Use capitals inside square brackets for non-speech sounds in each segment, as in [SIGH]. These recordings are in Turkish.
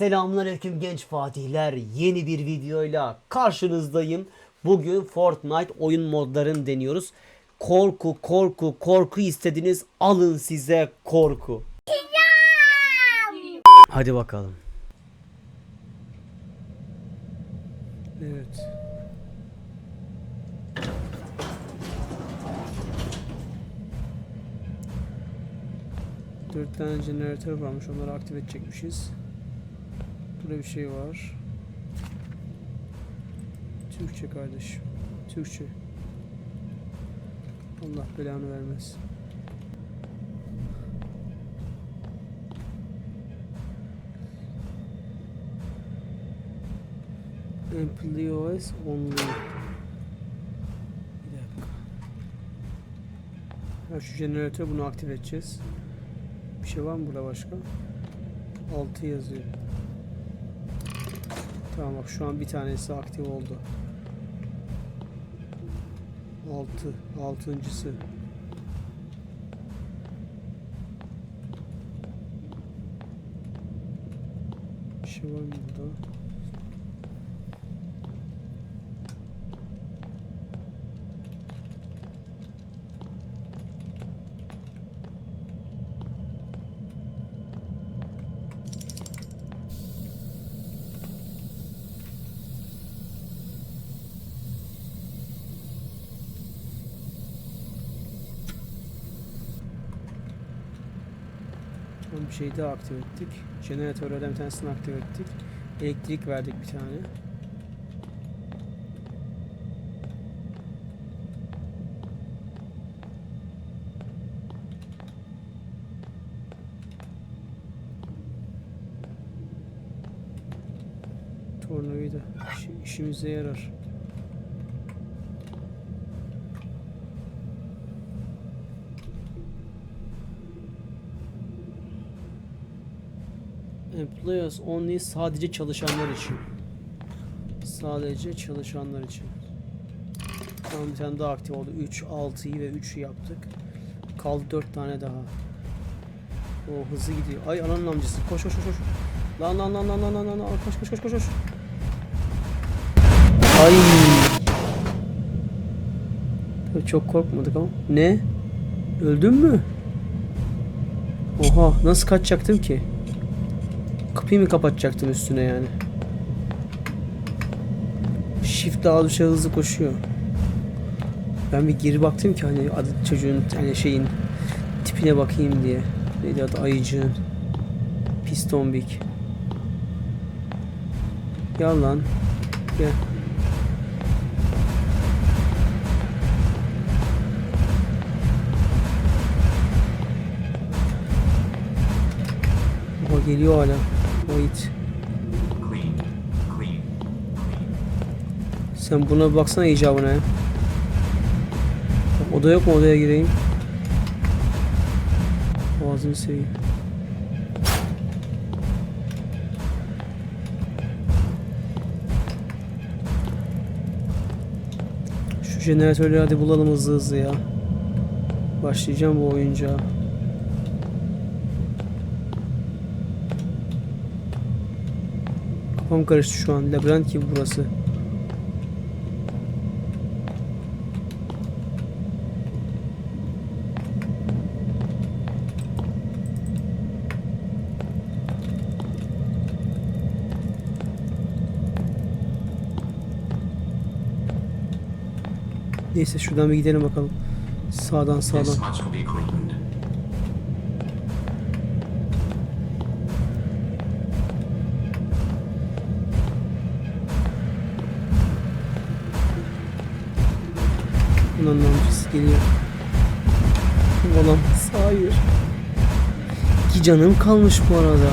Selamünaleyküm genç fatihler. Yeni bir videoyla karşınızdayım. Bugün Fortnite oyun modlarını deniyoruz. Korku, korku, korku istediniz. Alın size korku. Hadi bakalım. Evet. Dört tane jeneratör varmış. Onları aktif edecekmişiz. Burada bir şey var. Türkçe kardeşim. Türkçe. Allah belanı vermez. Employees only. Bir dakika. Şu jeneratör bunu aktif edeceğiz. Bir şey var mı burada başka? 6 yazıyor. Tamam bak şu an bir tanesi aktif oldu. 6 altıncısı. Bir şey var mı burada? Bir şey daha aktif ettik. Jeneratörlerden bir tanesini aktif ettik. Elektrik verdik bir tane. Tornavida işi- işimize yarar. Employees only sadece çalışanlar için. Sadece çalışanlar için. Tamam bir tane daha aktif oldu. 3, 6'yı ve 3'ü yaptık. Kaldı 4 tane daha. O hızlı gidiyor. Ay ananın amcası. Koş koş koş koş. Lan lan lan lan lan lan. lan. Koş koş koş koş koş. Ay. Tabii Çok korkmadık ama. Ne? Öldün mü? Oha nasıl kaçacaktım ki? Kapıyı mı kapatacaktım üstüne yani? Shift daha düşe hızlı koşuyor. Ben bir geri baktım ki hani adı çocuğun hani şeyin tipine bakayım diye. Neydi adı ayıcığın. Pistombik. Gel lan. Gel. Oha geliyor hala. O it. Clean, clean, Sen buna bir baksana icabına. Bak, Oda yok mu odaya gireyim? Ağzını seveyim. Şu jeneratörleri hadi bulalım hızlı hızlı ya. Başlayacağım bu oyuncağa. Kafam karıştı şu an. Labirent gibi burası. Neyse şuradan bir gidelim bakalım. Sağdan sağdan. Ulan amcası geliyor. Olamaz. Hayır. İki canım kalmış bu arada.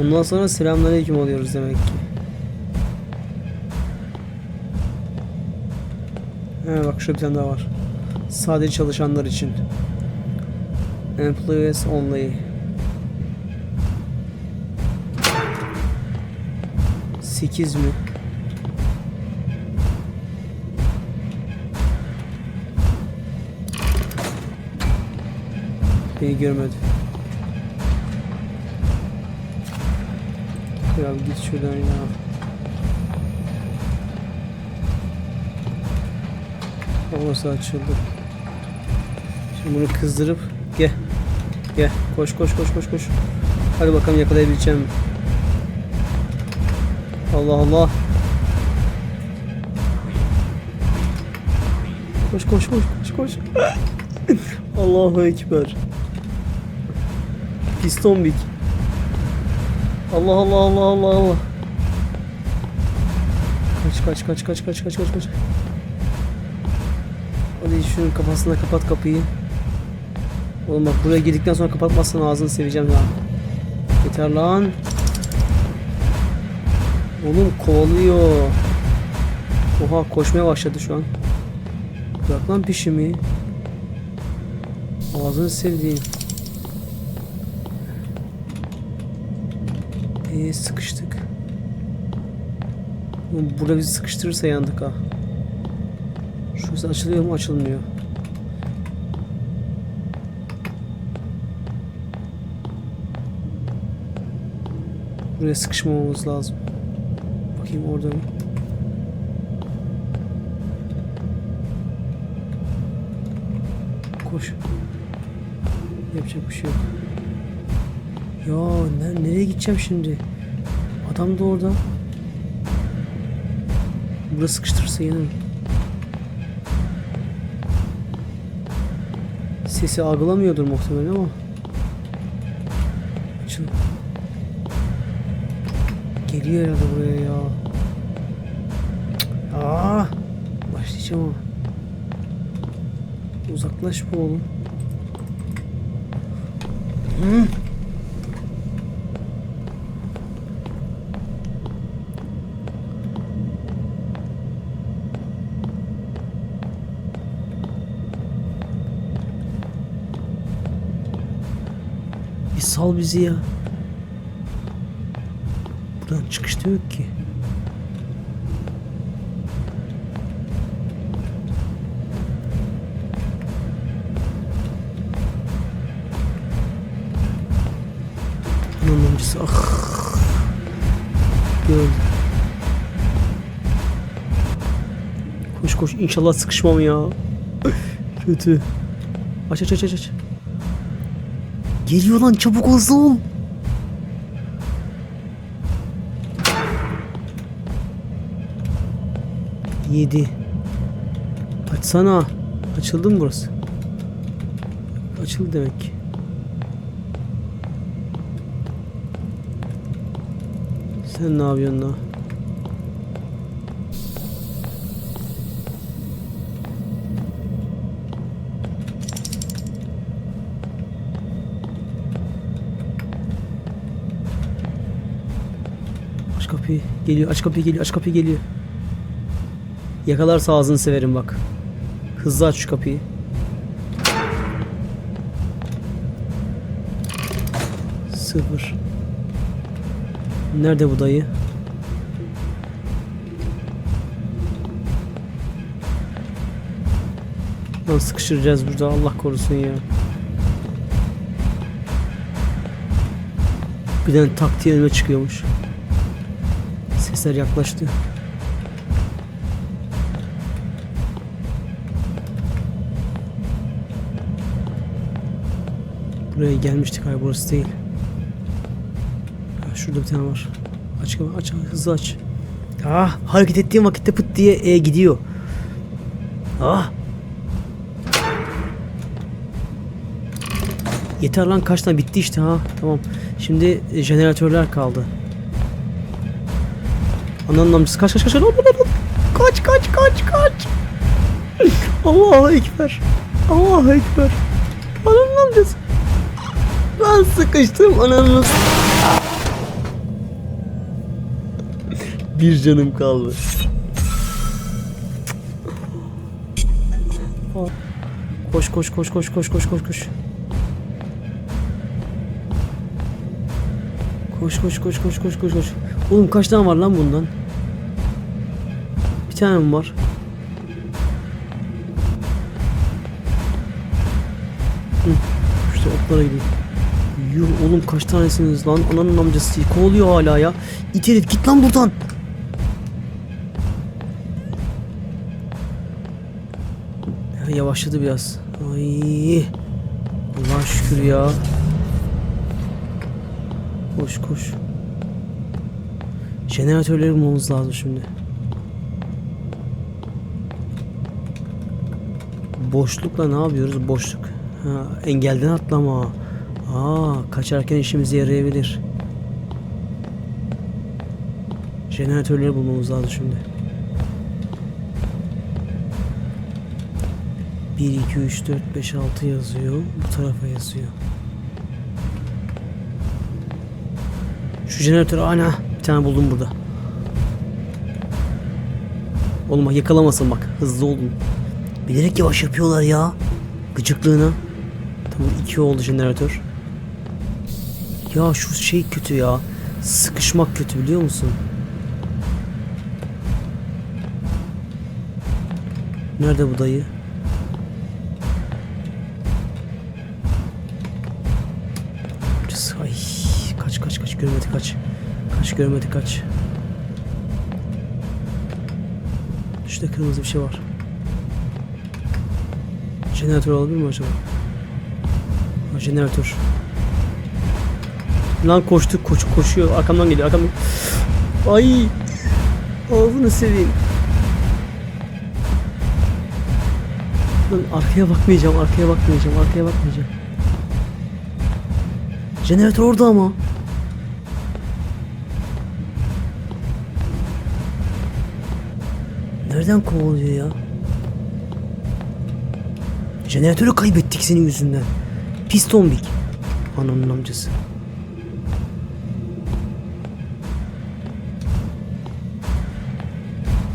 Ondan sonra selamünaleyküm oluyoruz demek ki. He bak şurada bir tane daha var. Sadece çalışanlar için. Employees only. Sekiz mi? Beni görmedi. Kral git şuradan ya. Havası açıldı. Şimdi bunu kızdırıp gel. Gel. Koş koş koş koş koş. Hadi bakalım yakalayabileceğim. Allah Allah. Koş koş koş koş koş. [LAUGHS] Allahu Ekber. Piston bik. Allah Allah Allah Allah Allah. Kaç kaç kaç kaç kaç kaç kaç kaç. Hadi şunun kafasına kapat kapıyı. Oğlum bak buraya girdikten sonra kapatmazsan ağzını seveceğim ya. Yeter lan. Oğlum kovalıyor. Oha koşmaya başladı şu an. Bırak lan pişimi. Ağzını sevdiğim. Ee, sıkıştık. Burada bizi sıkıştırırsa yandık ha. Şurası açılıyor mu? Açılmıyor. Buraya sıkışmamamız lazım. Bakayım orada mı? Koş. Yapacak bir şey yok. Ya ne, nereye gideceğim şimdi? Adam da orada. Burası sıkıştırırsa yanarım. Sesi algılamıyordur muhtemelen ama. Açıl. Geliyor herhalde buraya ya. Aa! Başlayacağım ama. Uzaklaş bu oğlum. Hı. Sal bizi ya. Buradan çıkışta yok ki. Anlamcısı ah. Gördüm. Koş koş inşallah sıkışmam ya. Kötü. Aç aç aç aç. Geliyor lan çabuk olsun. Yedi. Açsana. Açıldı mı burası? Açıldı demek ki. Sen ne yapıyorsun lan? Aç kapıyı. Geliyor. Aç kapıyı geliyor. Aç kapıyı geliyor. Yakalarsa ağzını severim bak. Hızlı aç şu kapıyı. Sıfır. Nerede bu dayı? Lan sıkıştıracağız burada Allah korusun ya. Birden tak diye çıkıyormuş. Sesler yaklaştı. Buraya gelmiştik hayır burası değil. Şurada bir tane var. Aç aç hızlı aç. Ah hareket ettiğim vakitte pıt diye e, gidiyor. Ah. Yeter lan kaç tane bitti işte ha. Tamam. Şimdi e, jeneratörler kaldı. Ananın amcası kaç kaç kaç. Kaç kaç kaç kaç. Allah ekber. Allah ekber. Ananın amcası. Ben sıkıştım ananın. Bir canım kaldı. Koş koş koş koş koş koş koş koş. Koş koş koş koş koş koş koş. Oğlum kaç tane var lan bundan? Bir tane mi var? Hı. İşte oklara gidiyor. Yuh oğlum kaç tanesiniz lan? Ananın amcası kovalıyor hala ya. İt herif git lan buradan. Ya, yavaşladı biraz. Ay. Allah şükür ya. Koş koş. Jeneratörleri bulmamız lazım şimdi. Boşlukla ne yapıyoruz? Boşluk. Ha, engelden atlama. Aa, kaçarken işimize yarayabilir. Jeneratörleri bulmamız lazım şimdi. 1, 2, 3, 4, 5, 6 yazıyor. Bu tarafa yazıyor. Şu jeneratör ana tane buldum burada. Oğlum bak yakalamasın bak. Hızlı olun. Bilerek yavaş yapıyorlar ya. Gıcıklığına. Tamam iki oldu jeneratör. Ya şu şey kötü ya. Sıkışmak kötü biliyor musun? Nerede bu dayı? Ay kaç kaç kaç görmedi kaç. Kaç görmedi kaç. Şurada kırmızı bir şey var. Jeneratör olabilir mi acaba? Ha, jeneratör. Lan koştu koş koşuyor arkamdan geliyor arkamdan. Ay ağzını seveyim. Lan arkaya bakmayacağım arkaya bakmayacağım arkaya bakmayacağım. Jeneratör orada ama. Nereden kovalıyor ya? Jeneratörü kaybettik senin yüzünden. Pis tombik. Ananın amcası.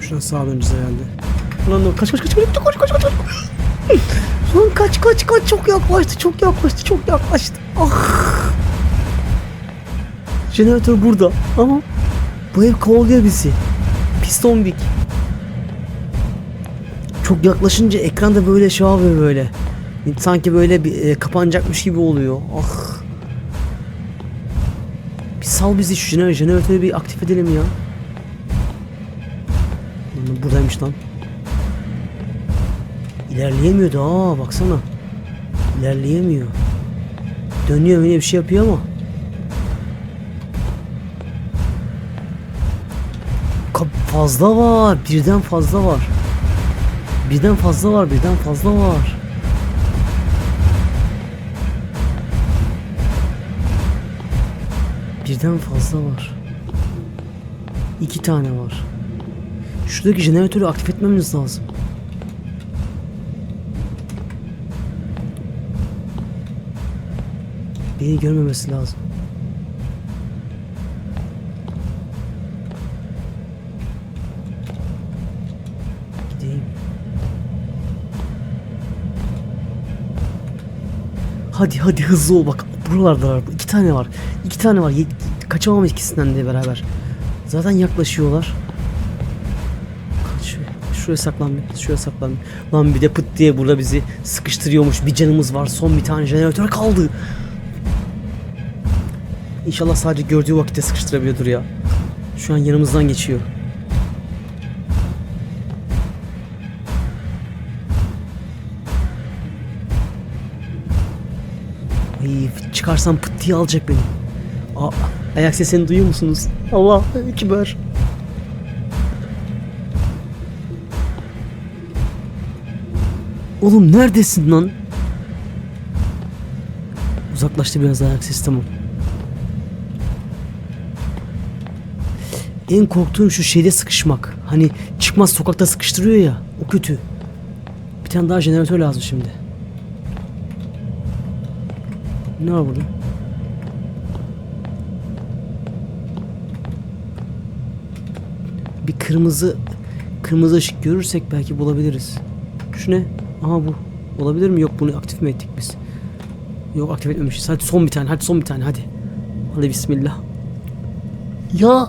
Şuradan sağa döneceğiz herhalde. Lan lan kaç kaç kaç kaç kaç kaç kaç kaç. Lan kaç kaç kaç çok yaklaştı çok yaklaştı çok yaklaştı. Ah. Jeneratör burada ama bu ev kovalıyor bizi. Pis tombik. Çok yaklaşınca ekranda böyle şey yapıyor böyle. Sanki böyle bir e, kapanacakmış gibi oluyor. Ah. Bir sal bizi şu jener jeneratörü bir aktif edelim ya. Buradaymış lan. İlerleyemiyor da aa baksana. İlerleyemiyor. Dönüyor yine bir şey yapıyor ama. Ka- fazla var. Birden fazla var. Birden fazla var, birden fazla var. Birden fazla var. İki tane var. Şuradaki jeneratörü aktif etmemiz lazım. Beni görmemesi lazım. Hadi hadi hızlı ol bak. Buralarda var. İki tane var. İki tane var. Kaçamam ikisinden de beraber. Zaten yaklaşıyorlar. Kaç şuraya saklan bir şuraya saklan bir. lan bir de pıt diye burada bizi sıkıştırıyormuş. Bir canımız var. Son bir tane jeneratör kaldı. İnşallah sadece gördüğü vakitte sıkıştırabiliyordur ya. Şu an yanımızdan geçiyor çıkarsam pıt diye alacak beni. Aa, ayak sesini duyuyor musunuz? Allah kibar. Oğlum neredesin lan? Uzaklaştı biraz ayak sesi tamam. En korktuğum şu şeyde sıkışmak. Hani çıkmaz sokakta sıkıştırıyor ya. O kötü. Bir tane daha jeneratör lazım şimdi. Ne var burada? Bir kırmızı kırmızı ışık görürsek belki bulabiliriz. Şu ne? Aha bu. Olabilir mi? Yok bunu aktif mi ettik biz? Yok aktif etmemişiz. Hadi son bir tane. Hadi son bir tane. Hadi. Hadi bismillah. Ya.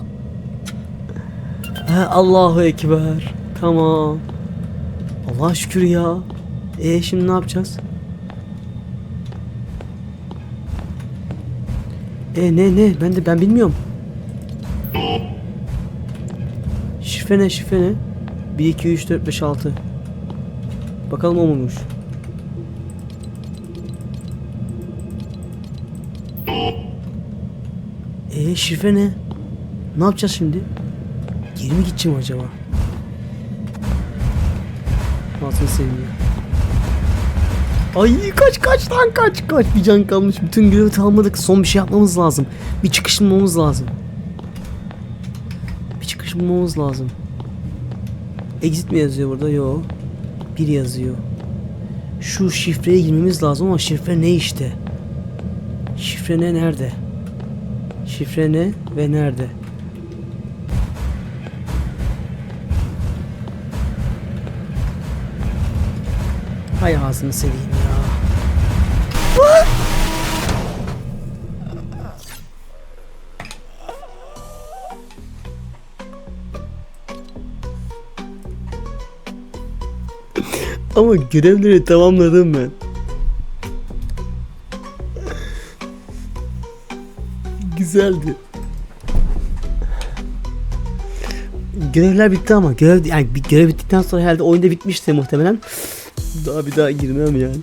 Ha, Allahu Ekber. Tamam. Allah'a şükür ya. E şimdi ne yapacağız? E ne ne? Ben de ben bilmiyorum. Şifre ne? Şifre ne? 1 2 3 4 5 6. Bakalım o muymuş? E şifre ne? Ne yapacağız şimdi? Geri mi gideceğim acaba? Nasıl sevmiyor? Ay kaç kaç lan kaç kaç bir can kalmış. Bütün görevi tamamladık. Son bir şey yapmamız lazım. Bir çıkış bulmamız lazım. Bir çıkış bulmamız lazım. Exit mi yazıyor burada? Yo. Bir yazıyor. Şu şifreye girmemiz lazım ama şifre ne işte? Şifre ne nerede? Şifre ne ve nerede? Hay ağzını seveyim. Ama görevleri tamamladım ben. Güzeldi. Görevler bitti ama görev yani bir görev bittikten sonra herhalde oyunda bitmişti muhtemelen. Daha bir daha girmem yani.